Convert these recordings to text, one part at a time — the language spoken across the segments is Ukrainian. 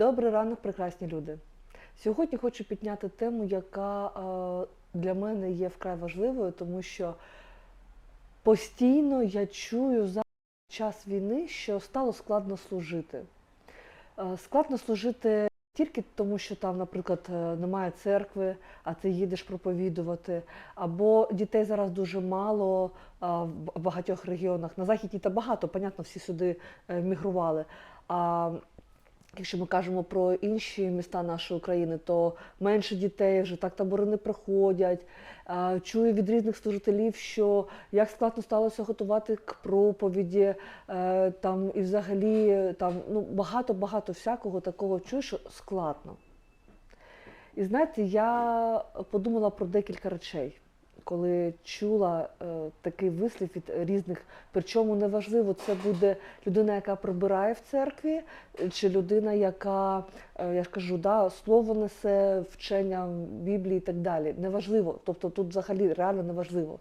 Добрий ранок, прекрасні люди. Сьогодні хочу підняти тему, яка е, для мене є вкрай важливою, тому що постійно я чую за час війни, що стало складно служити. Е, Складно служити тільки тому, що там, наприклад, е, немає церкви, а ти їдеш проповідувати, або дітей зараз дуже мало в багатьох регіонах. На західі та багато, понятно, всі сюди мігрували. А якщо ми кажемо про інші міста нашої України, то менше дітей вже так табори не проходять. Чую від різних служителів, що як складно сталося готувати к проповіді, е, там і взагалі там ну багато-багато всякого такого чую, що складно. І знаєте, я подумала про декілька речей, коли чула е, такий вислів від різних, причому неважливо, це буде людина, яка прибирає в церкві, чи людина, яка, е, я ж кажу, да, слово несе, вчення Біблії і так далі. Неважливо. Тобто тут взагалі реально неважливо.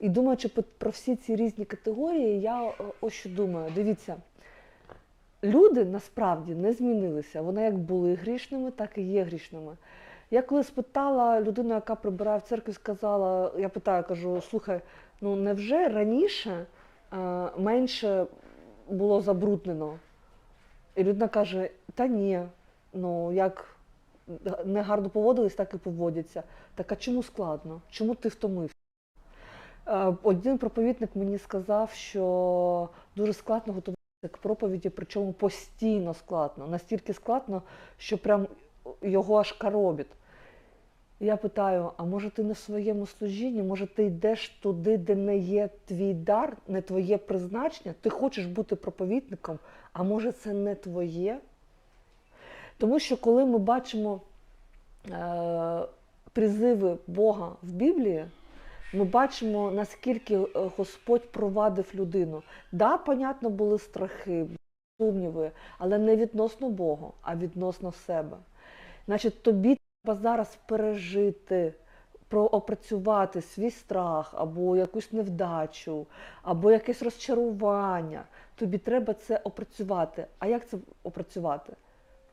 І думаючи про всі ці різні категорії, я е, ось що думаю, дивіться. Люди насправді не змінилися. Вони як були грішними, так і є грішними. Я коли спитала людину, яка прибирає в церкві, сказала, я питаю, кажу, слухай, ну невже раніше е, менше було забруднено? І людина каже, та ні, ну як не гарно поводились, так і поводяться. Так а чому складно? Чому ти втомився? Е, Один проповідник мені сказав, що дуже складно готуватися к проповіді, причому постійно складно. Настільки складно, що прям його аж коробить. Я питаю: а може ти в своєму служінні? Може ти йдеш туди, де не є твій дар, не твоє призначення? Ти хочеш бути проповідником, а може це не твоє? Тому що коли ми бачимо е, призиви Бога в Біблії, ми бачимо, наскільки е, Господь провадив людину. Да, понятно, були страхи, сумніви, але не відносно Бога, а відносно себе. Значить, тобі треба зараз пережити, проопрацювати свій страх, або якусь невдачу, або якесь розчарування. Тобі треба це опрацювати. А як це опрацювати?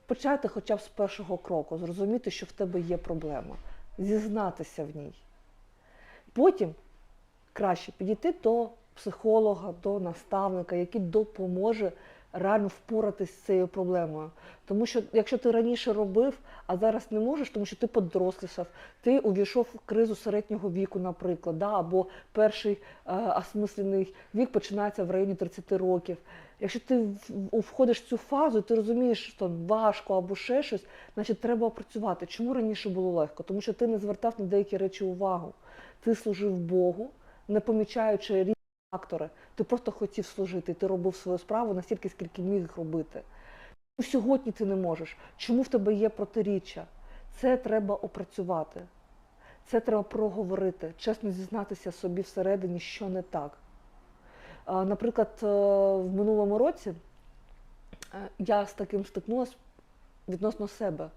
Почати хоча б з першого кроку, зрозуміти, що в тебе є проблема, зізнатися в ній. Потім краще підійти до психолога, до наставника, який допоможе реально впоратись з цією проблемою. Тому що якщо ти раніше робив, а зараз не можеш, тому що ти подорослішав, ти увійшов в кризу середнього віку, наприклад, да, або перший е, осмислений вік починається в районі 30 років. Якщо ти входиш в цю фазу, ти розумієш, що важко або ще щось, значить треба опрацювати. Чому раніше було легко? Тому що ти не звертав на деякі речі увагу. Ти служив Богу, не помічаючи фактори. Ти просто хотів служити, ти робив свою справу настільки, скільки міг робити. Чому сьогодні ти не можеш? Чому в тебе є протиріччя? Це треба опрацювати. Це треба проговорити, чесно зізнатися собі всередині, що не так. Наприклад, е, в минулому році е, я з таким стикнулася відносно себе.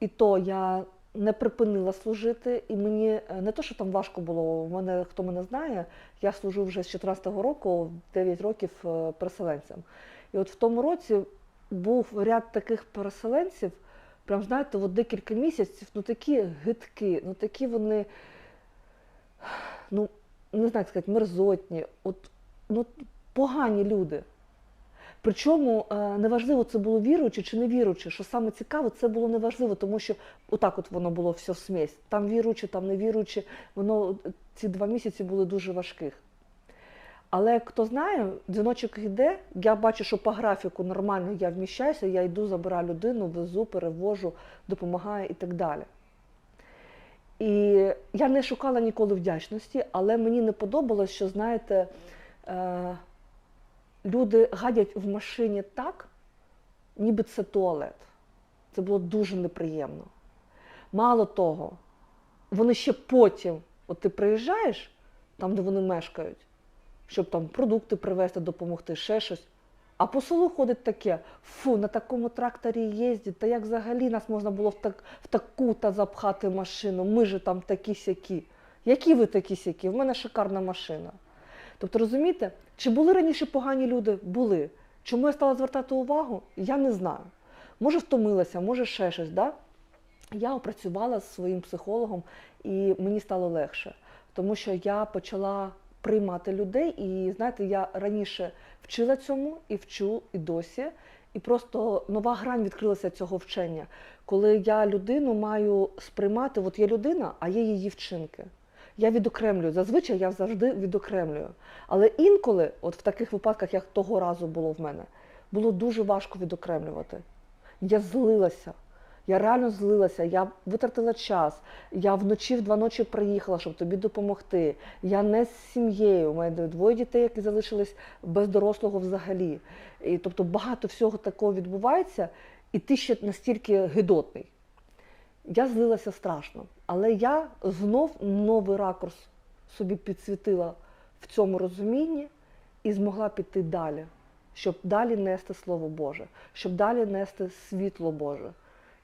І то я не припинила служити, і мені е, не то, що там важко було. У мене, хто мене знає, я служу вже з 14-го року, 9 років е, переселенцям. І от в тому році був ряд таких переселенців, прям знаєте, от декілька місяців, ну такі гидкі, ну такі вони, ну не знаю, як сказати, мерзотні, от, ну, погані люди. Причому е, неважливо, це було віруючи чи не віруючи. Що саме цікаво, це було неважливо, тому що отак от воно було все в смесь. Там віруючи, там не віруючи, воно ці два місяці були дуже важких. Але хто знає, дзвіночок йде, я бачу, що по графіку нормально я вміщаюся, я йду, забираю людину, везу, перевожу, допомагаю і так далі. І я не шукала ніколи вдячності, але мені не подобалось, що, знаєте, е, люди гадять в машині так, ніби це туалет. Це було дуже неприємно. Мало того, вони ще потім, от ти приїжджаєш там, де вони мешкають, щоб там продукти привезти, допомогти, ще щось. А по селу ходить таке, фу, на такому тракторі їздять, та як взагалі нас можна було в, так, в таку та запхати машину, ми же там такі сякі. Які ви такі сякі? В мене шикарна машина. Тобто, розумієте, чи були раніше погані люди? Були. Чому я стала звертати увагу? Я не знаю. може втомилася, може ще щось. Да? Я опрацювала з своїм психологом, і мені стало легше, тому що я почала приймати людей. І знаєте, я раніше вчила цьому і вчу і досі. І просто нова грань відкрилася цього вчення, коли я людину маю сприймати, от є людина, а є її вчинки. Я відокремлюю. Зазвичай я завжди відокремлюю. Але інколи, от в таких випадках, як того разу було в мене, було дуже важко відокремлювати. Я злилася. Я реально злилася, я витратила час. Я вночі в два ночі приїхала, щоб тобі допомогти. Я не з сім'єю. У мене двоє дітей, які залишились без дорослого взагалі. І, тобто багато всього такого відбувається, і ти ще настільки гидотний. Я злилася страшно, але я знов новий ракурс собі підсвітила в цьому розумінні і змогла піти далі, щоб далі нести Слово Боже, щоб далі нести світло Боже,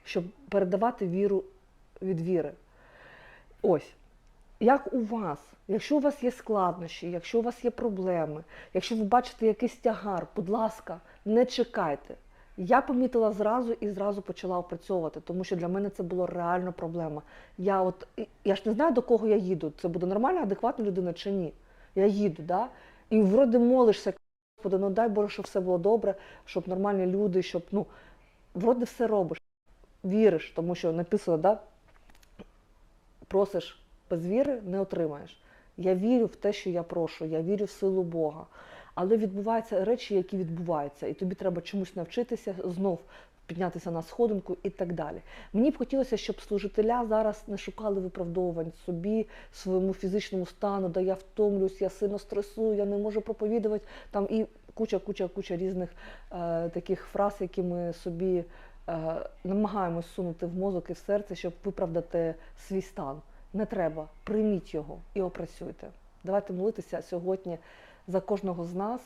щоб передавати віру від віри. Ось. Як у вас, якщо у вас є складнощі, якщо у вас є проблеми, якщо ви бачите якийсь тягар, будь ласка, не чекайте. Я помітила зразу і зразу почала опрацьовувати, тому що для мене це було реально проблема. Я от я ж не знаю, до кого я їду. Це буде нормальна, адекватна людина чи ні. Я їду, да? і вроде молишся, Господи, ну дай Боже, щоб все було добре, щоб нормальні люди, щоб ну, вроде все робиш, віриш, тому що написано, да? просиш без віри, не отримаєш. Я вірю в те, що я прошу, я вірю в силу Бога. Але відбуваються речі, які відбуваються, і тобі треба чомусь навчитися знов піднятися на сходинку і так далі. Мені б хотілося, щоб служителя зараз не шукали виправдовувань собі, своєму фізичному стану, де я втомлююсь, я сильно стресую, я не можу проповідувати. Там і куча, куча, куча різних е, таких фраз, які ми собі е, намагаємось сунути в мозок і в серце, щоб виправдати свій стан. Не треба, прийміть його і опрацюйте. Давайте молитися сьогодні за кожного з нас,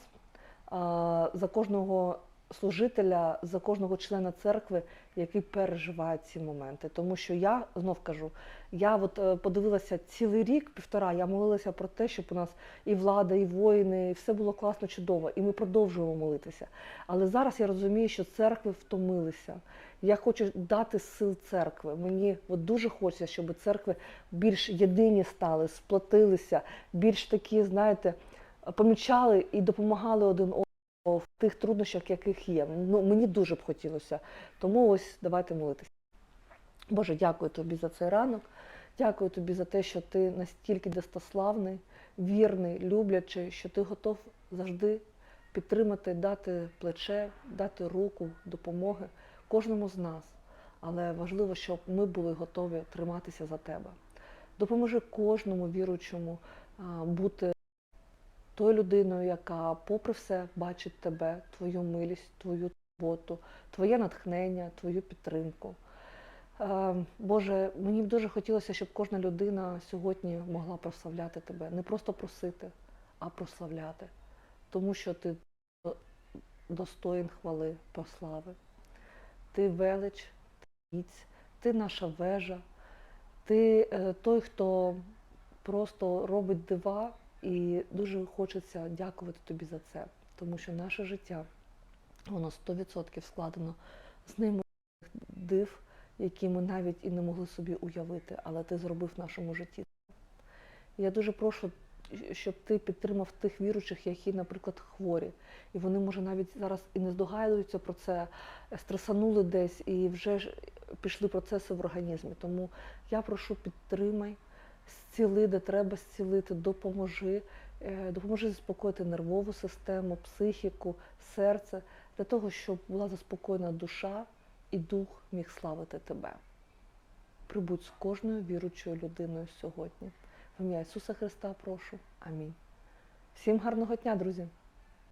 за кожного служителя, за кожного члена церкви, який переживає ці моменти. Тому що я знов кажу, я от е, подивилася цілий рік, півтора, я молилася про те, щоб у нас і влада, і воїни, і все було класно, чудово, і ми продовжуємо молитися. Але зараз я розумію, що церкви втомилися. Я хочу дати сил церкви. Мені от дуже хочеться, щоб церкви більш єдині стали, сплотилися, більш такі, знаєте, помічали і допомагали один одному в тих труднощах, яких є. Ну, мені дуже б хотілося. Тому ось давайте молитися. Боже, дякую тобі за цей ранок. Дякую тобі за те, що ти настільки достославний, вірний, люблячий, що ти готов завжди підтримати, дати плече, дати руку, допомоги кожному з нас. Але важливо, щоб ми були готові триматися за тебе. Допоможи кожному віруючому бути тою людиною, яка, попри все, бачить тебе, твою милість, твою турботу, твоє натхнення, твою підтримку. Е, Боже, мені б дуже хотілося, щоб кожна людина сьогодні могла прославляти тебе. Не просто просити, а прославляти. Тому що ти достоїн хвали, прослави. Ти велич, ти міць, ти наша вежа, ти е, той, хто просто робить дива, і дуже хочеться дякувати тобі за це, тому що наше життя, воно 100% складено з неймовірних див, які ми навіть і не могли собі уявити, але ти зробив в нашому житті. Я дуже прошу, щоб ти підтримав тих віруючих, які, наприклад, хворі. І вони, може, навіть зараз і не здогадуються про це, стресанули десь і вже пішли процеси в організмі. Тому я прошу, підтримай, зціли, де треба зцілити, допоможи, е, допоможи заспокоїти нервову систему, психіку, серце, для того, щоб була заспокоєна душа і дух міг славити тебе. Прибудь з кожною віручою людиною сьогодні. В ім'я Ісуса Христа прошу. Амінь. Всім гарного дня, друзі!